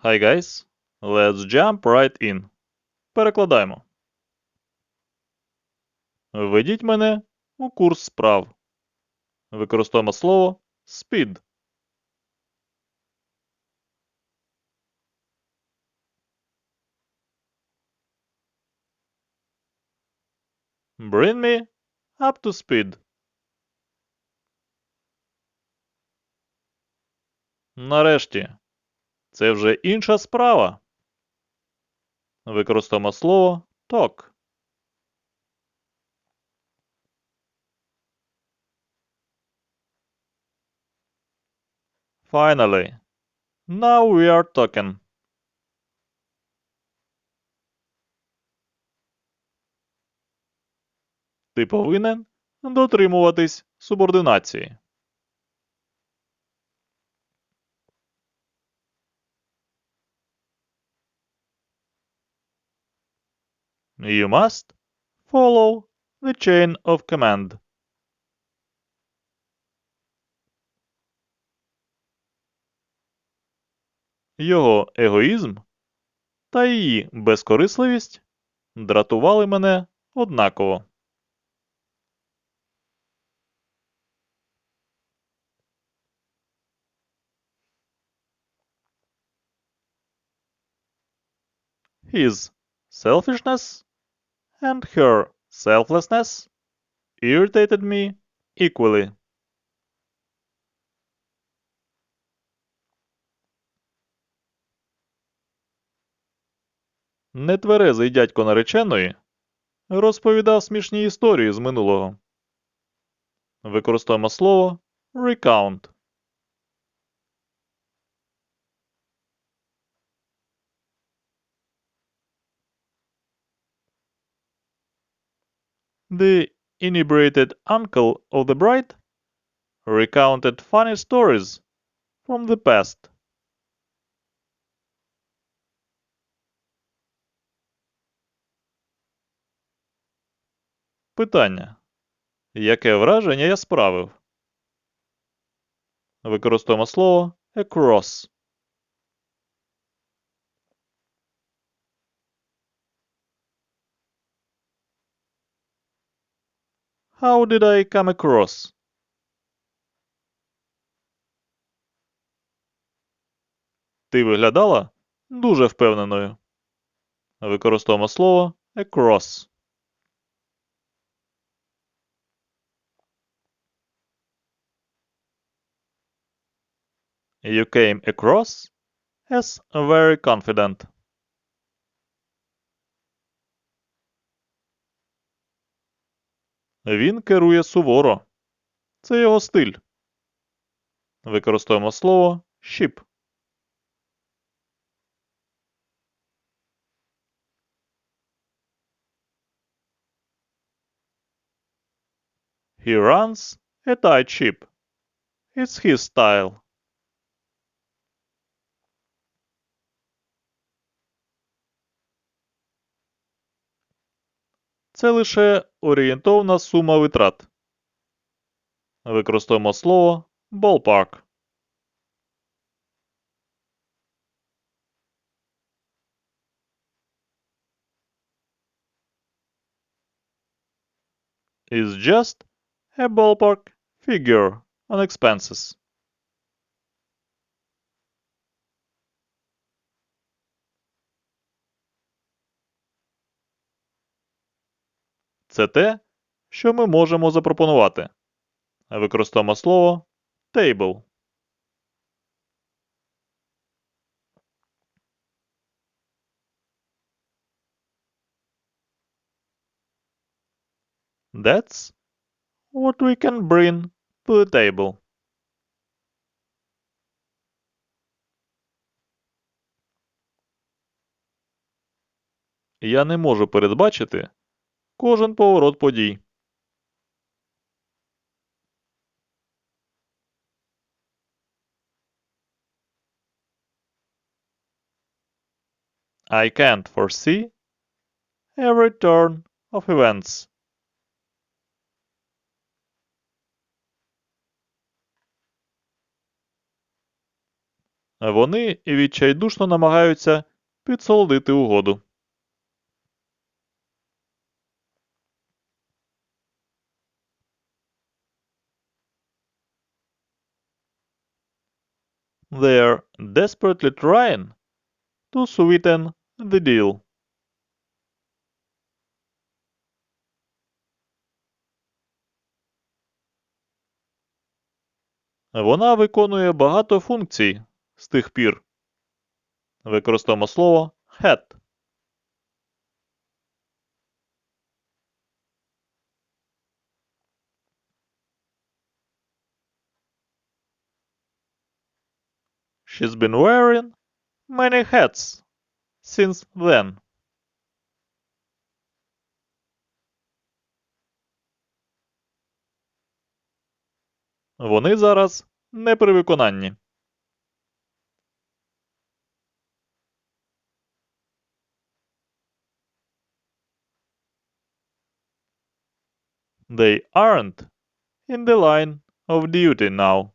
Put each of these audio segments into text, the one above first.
Hi guys, let's jump right in. Перекладаємо. Введіть мене у курс справ. Використовуємо слово speed. Bring me up to speed. Нарешті. Це вже інша справа. Використаємо слово talk. Finally. Now we are talking. Ти повинен дотримуватись субординації. You must follow the chain of command. Його егоїзм та її безкорисливість дратували мене однаково. His selfishness and her selflessness irritated me equally. Нетверезий дядько нареченої розповідав смішні історії з минулого. Використовуємо слово recount. The inebriated uncle of the bride recounted funny stories from the past. Питання. Яке враження я справив? Використовуємо слово across. How did I come across? Ти виглядала дуже впевненою. Використовуємо слово across. You came across as very confident. Він керує суворо. Це його стиль. Використовуємо слово ship. He runs a tight ship. It's his style. Це лише орієнтовна сума витрат. Використовуємо слово ballpark. Is just a ballpark figure on expenses. Це те, що ми можемо запропонувати. Використовуємо слово table. That's what we can bring to the table. Я не можу передбачити кожен поворот подій. I can't foresee every turn of events. Вони відчайдушно намагаються підсолодити угоду. They're desperately trying to sweeten the deal. Вона виконує багато функцій з тих пір. Використаємо слово had. She's been wearing many hats since then. Вони зараз не при виконанні. They aren't in the line of duty now.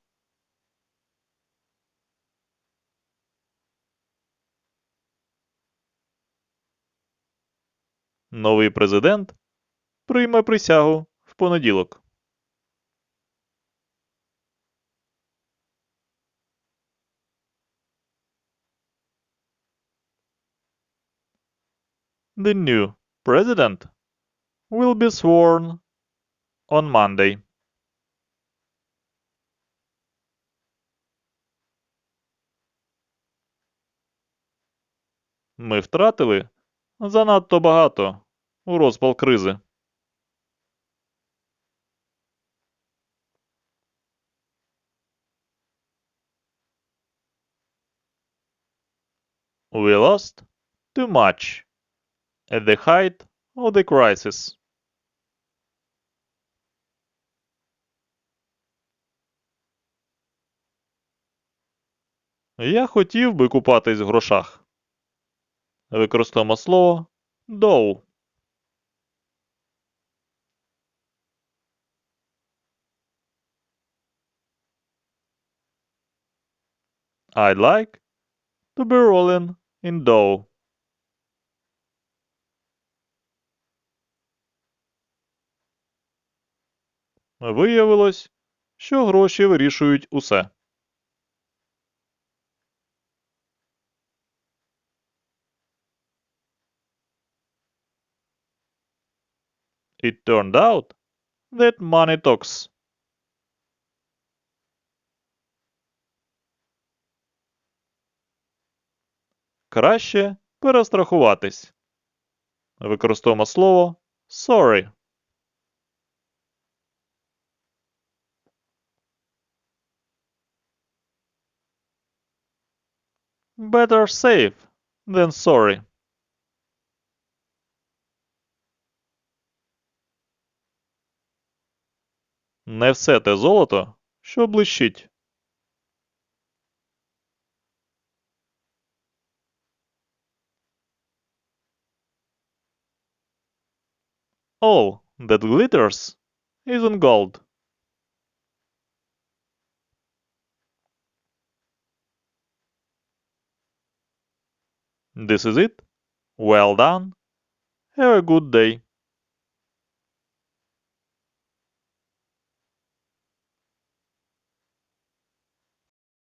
Новий президент прийме присягу в понеділок. The new president will be sworn on Monday. Ми втратили занадто багато у розпал кризи. We lost too much at the height of the crisis. Я хотів би купатись в грошах. Використаємо слово dough. I'd like to be rolling in dough. Виявилось, що гроші вирішують усе. It turned out that money talks. Краще перестрахуватись. Використовуємо слово sorry. Better safe than sorry. Не все те золото, що блищить. All that glitters isn't gold. This is it. Well done. Have a good day.